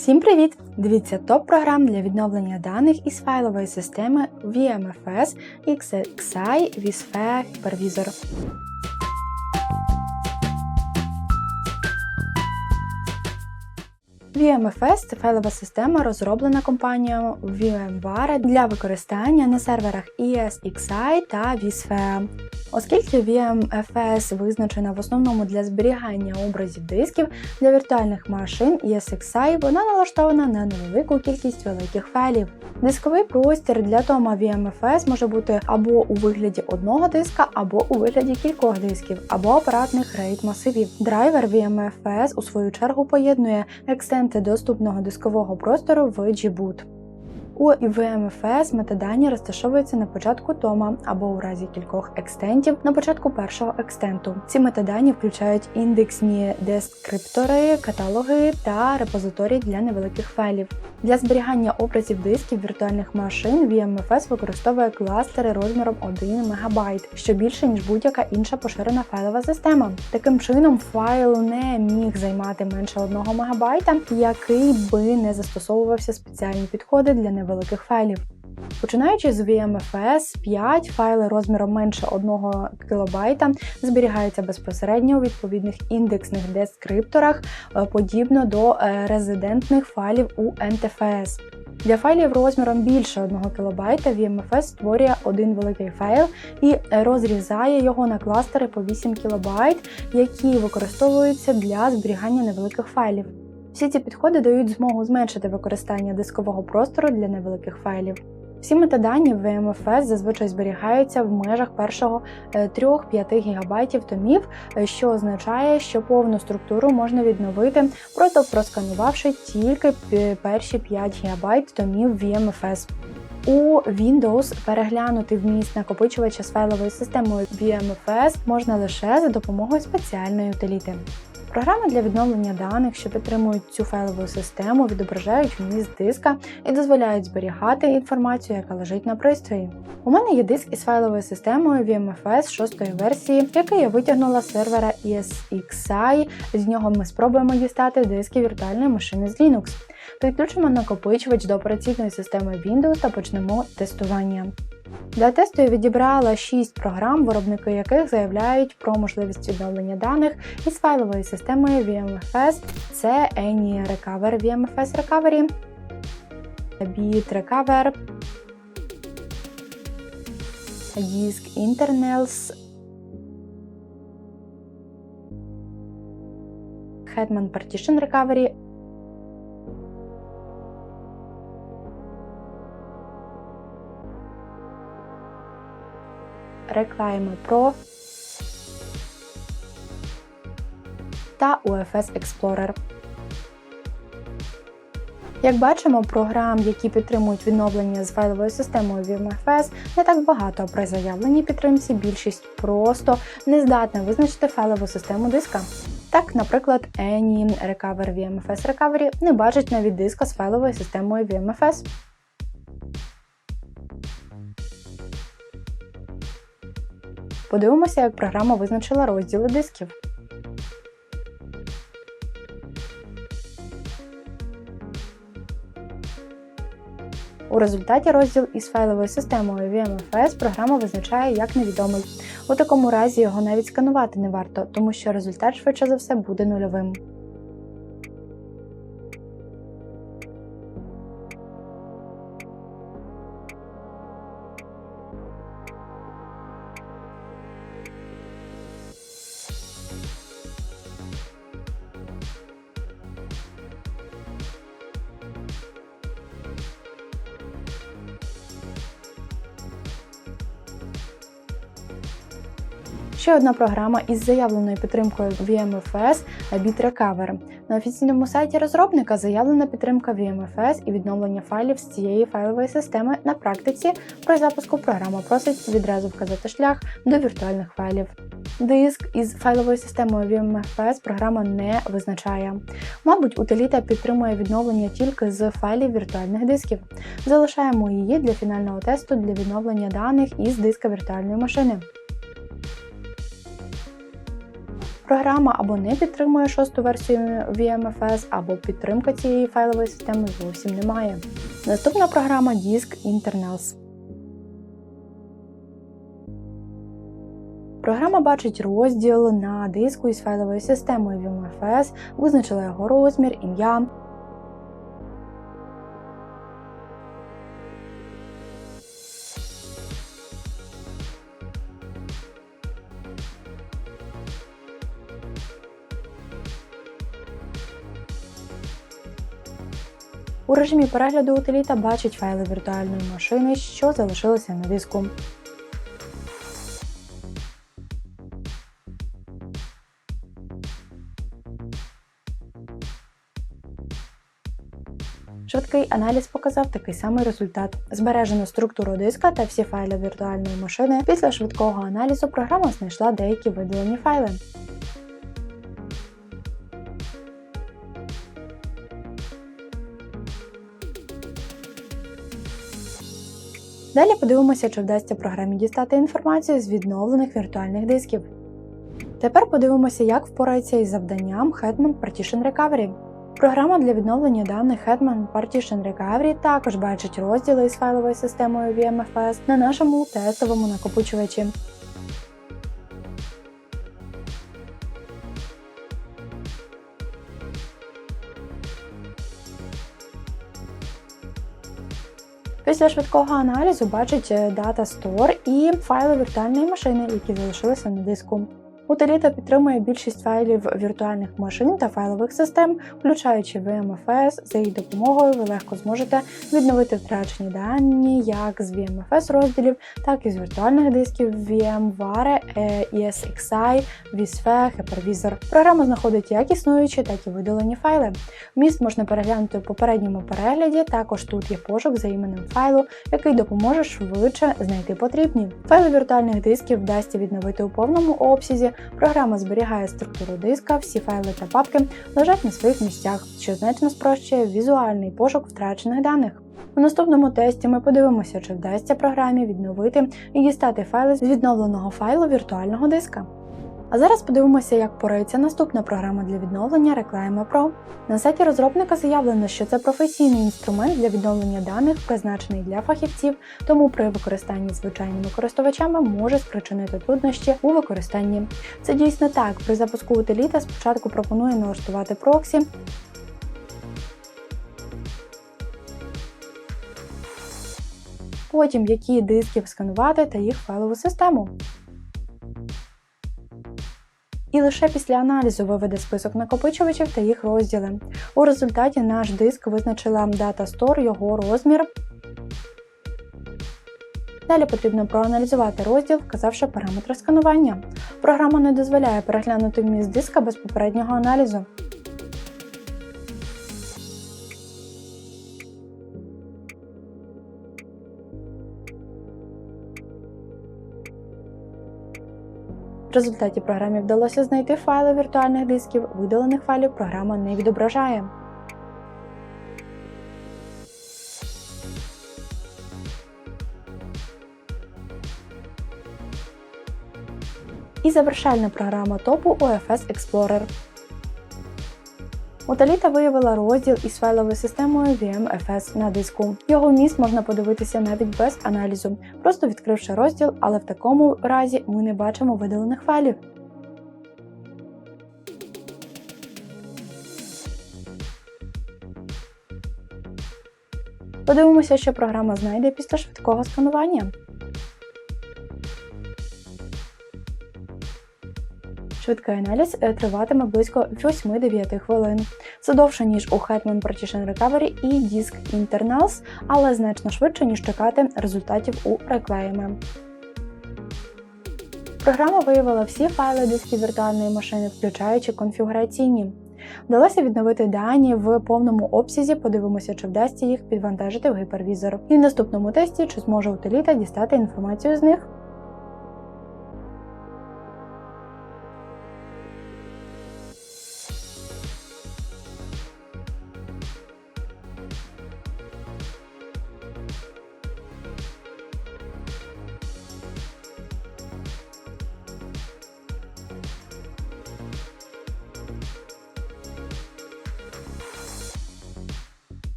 Всім привіт! Дивіться топ програм для відновлення даних із файлової системи VMFS XXI vSphere Hypervisor. VMFS це файлова система, розроблена компанією VMware для використання на серверах ESXi та vSphere. Оскільки VMFS визначена в основному для зберігання образів дисків для віртуальних машин ESXi, вона налаштована на невелику кількість великих файлів. Дисковий простір для тома VMFS може бути або у вигляді одного диска, або у вигляді кількох дисків, або апаратних рейд масивів. Драйвер VMFS у свою чергу поєднує екстенти доступного дискового простору в Gboot. У VMFS метадані розташовуються на початку тома або у разі кількох екстентів на початку першого екстенту. Ці метадані включають індексні дескриптори, каталоги та репозиторії для невеликих файлів. Для зберігання образів дисків віртуальних машин VMFS використовує кластери розміром 1 МБ, що більше ніж будь-яка інша поширена файлова система. Таким чином, файл не міг займати менше 1 МБ, який би не застосовувався спеціальні підходи для невеликих файлів. Починаючи з VMFS 5, файли розміром менше 1 кБ зберігаються безпосередньо у відповідних індексних дескрипторах, е, подібно до е, резидентних файлів у NTFS. Для файлів розміром більше 1 кБ VMFS створює один великий файл і розрізає його на кластери по 8 кБ, які використовуються для зберігання невеликих файлів. Всі ці підходи дають змогу зменшити використання дискового простору для невеликих файлів. Всі метадані в VMFS зазвичай зберігаються в межах першого 3-5 ГБ томів, е, що означає, що повну структуру можна відновити, просто просканувавши тільки перші 5 ГБ томів VMFS. У Windows переглянути вміст накопичувача з файловою системою VMFS можна лише за допомогою спеціальної утиліти. Програми для відновлення даних, що підтримують цю файлову систему, відображають вміст диска і дозволяють зберігати інформацію, яка лежить на пристрої. У мене є диск із файловою системою VMFS 6 версії, який я витягнула з сервера ESXi. З нього ми спробуємо дістати диски віртуальної машини з Linux. Підключимо накопичувач до операційної системи Windows та почнемо тестування. Для тесту я відібрала 6 програм, виробники яких заявляють про можливість відновлення даних із файлової системи VMFS. Це Any Recover VMFS Recovery, Bit Recover, Disk Internals, Hetman Partition Recovery, Reclaimer Pro та UFS Explorer. Як бачимо, програм, які підтримують відновлення з файловою системою VMFS, не так багато, при заявленій підтримці більшість просто не здатна визначити файлову систему диска. Так, наприклад, Any Recover VMFS Recovery не бачить навіть диска з файловою системою VMFS. Подивимося, як програма визначила розділи дисків. У результаті розділ із файловою системою VMFS програма визначає як невідомий. У такому разі його навіть сканувати не варто, тому що результат швидше за все буде нульовим. Ще одна програма із заявленою підтримкою VMFS BitRecover. На офіційному сайті розробника заявлена підтримка VMFS і відновлення файлів з цієї файлової системи на практиці при запуску програма просить відразу вказати шлях до віртуальних файлів. Диск із файловою системою VMFS програма не визначає. Мабуть, утиліта підтримує відновлення тільки з файлів віртуальних дисків. Залишаємо її для фінального тесту для відновлення даних із диска віртуальної машини. Програма або не підтримує шосту версію VMFS, або підтримка цієї файлової системи зовсім немає. Наступна програма Disk Internals. Програма бачить розділ на диску із файловою системою VMFS, визначила його розмір, ім'я. У режимі перегляду утиліта бачить файли віртуальної машини, що залишилися на диску. Швидкий аналіз показав такий самий результат. Збережено структуру диска та всі файли віртуальної машини. Після швидкого аналізу програма знайшла деякі видалені файли. Далі подивимося, чи вдасться програмі дістати інформацію з відновлених віртуальних дисків. Тепер подивимося, як впорається із завданням Hetman Partition Recovery. Програма для відновлення даних Hetman Partition Recovery також бачить розділи із файловою системою VMFS на нашому тестовому накопичувачі. Після швидкого аналізу бачить Data Store і файли віртуальної машини, які залишилися на диску. Утиліта підтримує більшість файлів віртуальних машин та файлових систем, включаючи VMFS. За їх допомогою ви легко зможете відновити втрачені дані як з VMFS розділів, так і з віртуальних дисків VMware, ESXi, vSphere, Hypervisor. Програма знаходить як існуючі, так і видалені файли. Вміст можна переглянути у попередньому перегляді. Також тут є пошук за іменем файлу, який допоможе швидше знайти потрібні. Файли віртуальних дисків вдасться відновити у повному обсязі. Програма зберігає структуру диска, всі файли та папки лежать на своїх місцях, що значно спрощує візуальний пошук втрачених даних. У наступному тесті ми подивимося, чи вдасться програмі відновити і дістати файли з відновленого файлу віртуального диска. А зараз подивимося, як порається наступна програма для відновлення Reclaimer Pro. На сайті розробника заявлено, що це професійний інструмент для відновлення даних, призначений для фахівців, тому при використанні звичайними користувачами може спричинити труднощі у використанні. Це дійсно так. При запуску утиліта спочатку пропонує налаштувати проксі. Потім які диски сканувати та їх файлову систему і лише після аналізу виведе список накопичувачів та їх розділи. У результаті наш диск визначила Data Store, його розмір. Далі потрібно проаналізувати розділ, вказавши параметри сканування. Програма не дозволяє переглянути вміст диска без попереднього аналізу. В результаті програмі вдалося знайти файли віртуальних дисків, видалених файлів програма не відображає. І завершальна програма топу OFS Explorer. Уталіта виявила розділ із файловою системою VMFS на диску. Його вміст можна подивитися навіть без аналізу, просто відкривши розділ, але в такому разі ми не бачимо видалених файлів. Подивимося, що програма знайде після швидкого сканування. Швидкий аналіз е, триватиме близько 8-9 хвилин. Це довше, ніж у Hetman Partition Recovery і Disk Internals, але значно швидше, ніж чекати результатів у реклейми. Програма виявила всі файли дисків віртуальної машини, включаючи конфігураційні. Вдалося відновити дані в повному обсязі, подивимося, чи вдасться їх підвантажити в гіпервізор. І в наступному тесті, чи зможе утиліта дістати інформацію з них.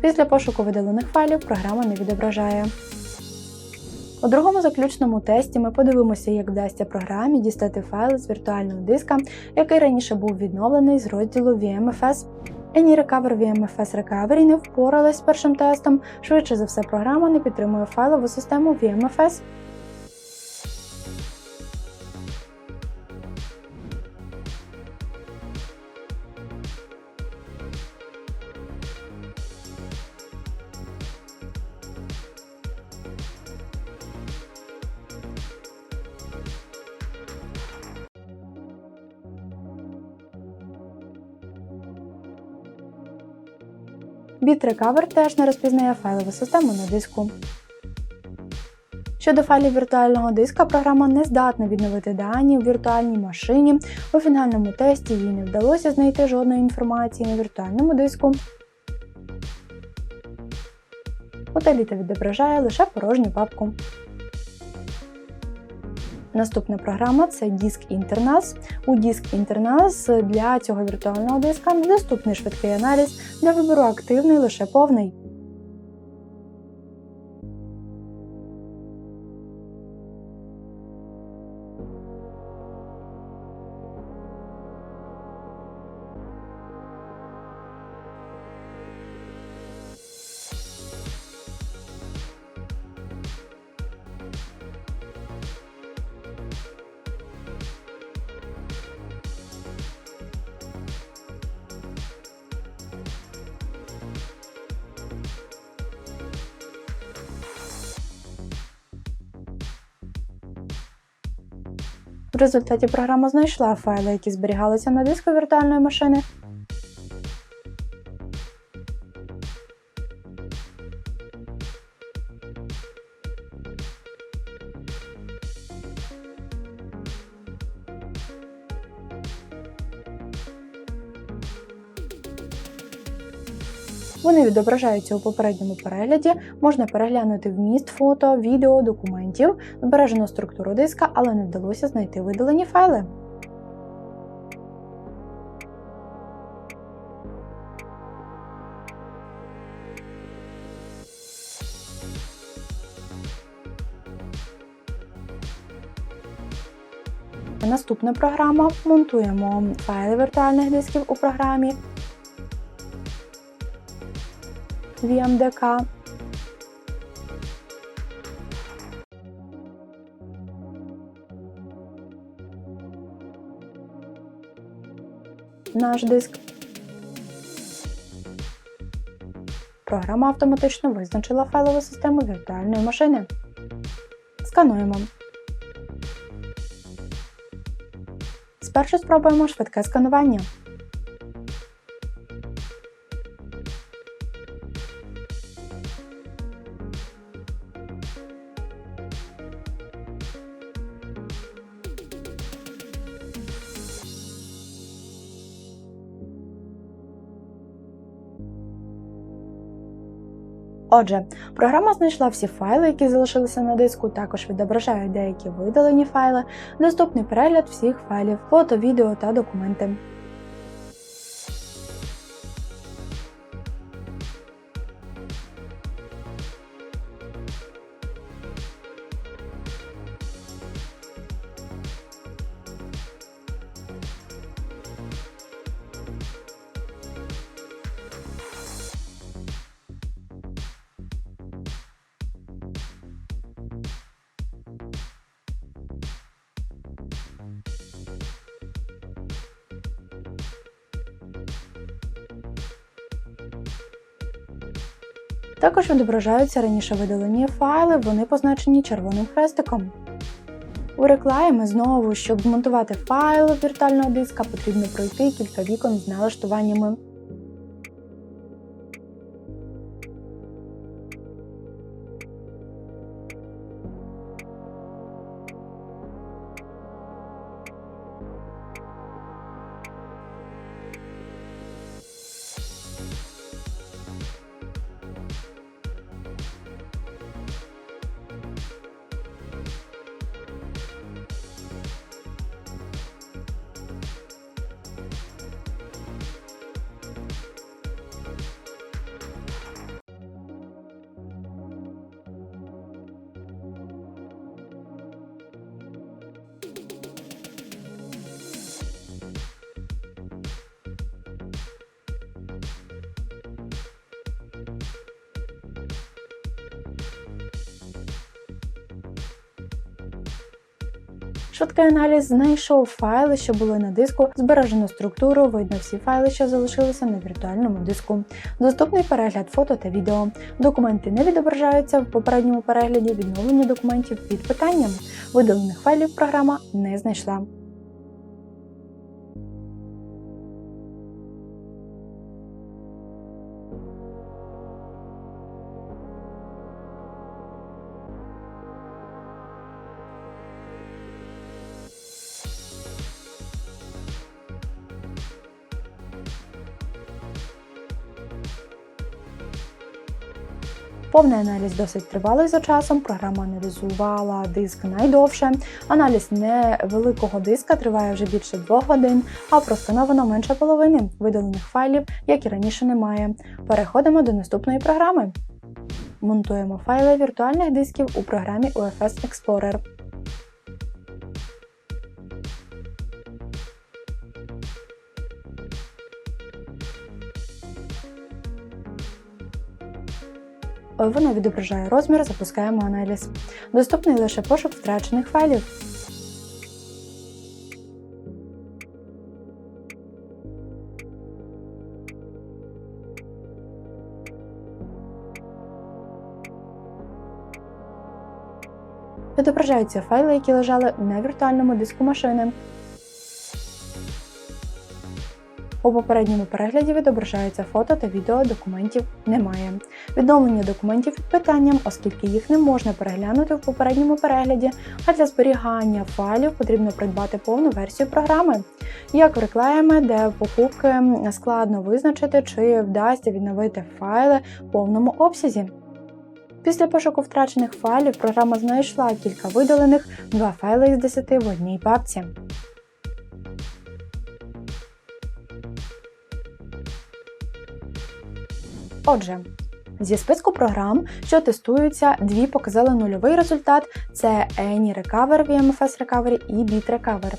Після пошуку видалених файлів програма не відображає. У другому заключному тесті ми подивимося, як вдасться програмі дістати файли з віртуального диска, який раніше був відновлений з розділу VMFS. AnyRecover VMFS Recovery не впоралась з першим тестом. Швидше за все, програма не підтримує файлову систему VMFS. BitRecover теж не розпізнає файлову систему на диску. Щодо файлів віртуального диска, програма не здатна відновити дані в віртуальній машині. У фінальному тесті їй не вдалося знайти жодної інформації на віртуальному диску. Утиліта відображає лише порожню папку. Наступна програма це Disk Internals. У Disk Internals для цього віртуального диска недоступний швидкий аналіз для вибору активний лише повний. В результаті програма знайшла файли, які зберігалися на диску віртуальної машини. Вони відображаються у попередньому перегляді, можна переглянути вміст фото, відео, документів, збережено структуру диска, але не вдалося знайти видалені файли. Наступна програма. Монтуємо файли віртуальних дисків у програмі. VMDK. Наш диск. Програма автоматично визначила файлову систему віртуальної машини. Скануємо. Спершу спробуємо швидке сканування. Отже, програма знайшла всі файли, які залишилися на диску, також відображає деякі видалені файли, доступний перегляд всіх файлів, фото, відео та документи. Також відображаються раніше видалені файли, вони позначені червоним хрестиком. У рекламі знову, щоб змонтувати файл віртуального диска, потрібно пройти кілька вікон з налаштуваннями. Швидкий аналіз знайшов файли, що були на диску, збережено структуру, видно всі файли, що залишилися на віртуальному диску. Доступний перегляд фото та відео. Документи не відображаються в попередньому перегляді, відновлення документів під питанням. Видалених файлів програма не знайшла. Повний аналіз досить тривалий за часом. Програма аналізувала диск найдовше. Аналіз невеликого диска триває вже більше двох годин, а простановано менше половини видалених файлів, як і раніше немає. Переходимо до наступної програми. Монтуємо файли віртуальних дисків у програмі UFS Explorer. Воно відображає розмір, запускаємо аналіз. Доступний лише пошук втрачених файлів. Відображаються файли, які лежали на віртуальному диску машини. У попередньому перегляді відображаються фото та відео, документів немає. Відновлення документів під питанням, оскільки їх не можна переглянути в попередньому перегляді, а для зберігання файлів потрібно придбати повну версію програми. Як в рекламі, де покупки складно визначити, чи вдасться відновити файли в повному обсязі. Після пошуку втрачених файлів програма знайшла кілька видалених, два файли із 10 в одній папці. Отже, зі списку програм, що тестуються, дві показали нульовий результат: це Any Recover VMFS Recovery і Bit Recover.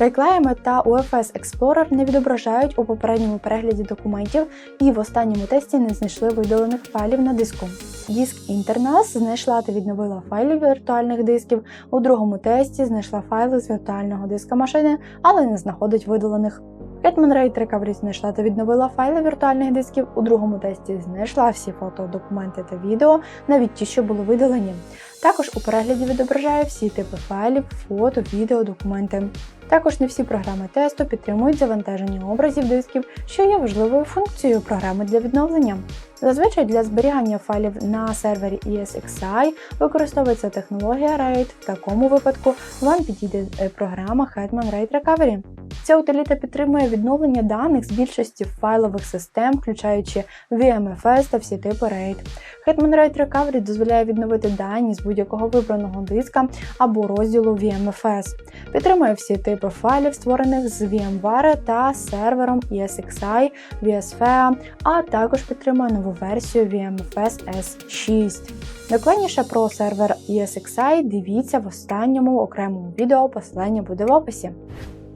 Reclime та UFS Explorer не відображають у попередньому перегляді документів і в останньому тесті не знайшли видалених файлів на диску. Диск Internals знайшла та відновила файли віртуальних дисків. У другому тесті знайшла файли з віртуального диска машини, але не знаходить видалених. Hetman Raid Recovery знайшла та відновила файли віртуальних дисків. У другому тесті знайшла всі фото, документи та відео, навіть ті, що були видалені. Також у перегляді відображає всі типи файлів, фото, відео, документи. Також не всі програми тесту підтримують завантаження образів дисків, що є важливою функцією програми для відновлення. Зазвичай для зберігання файлів на сервері ESXi використовується технологія RAID. В такому випадку вам підійде е, програма Hetman RAID Recovery. Ця утиліта підтримує відновлення даних з більшості файлових систем, включаючи VMFS та всі типи RAID. Hetman RAID Recovery дозволяє відновити дані з будь-якого вибраного диска або розділу VMFS. Підтримує всі типи файлів, створених з VMware та сервером ESXi, VSFA, а також підтримує нову версію VMFS S6. Докладніше про сервер ESXi дивіться в останньому окремому відео, посилання буде в описі.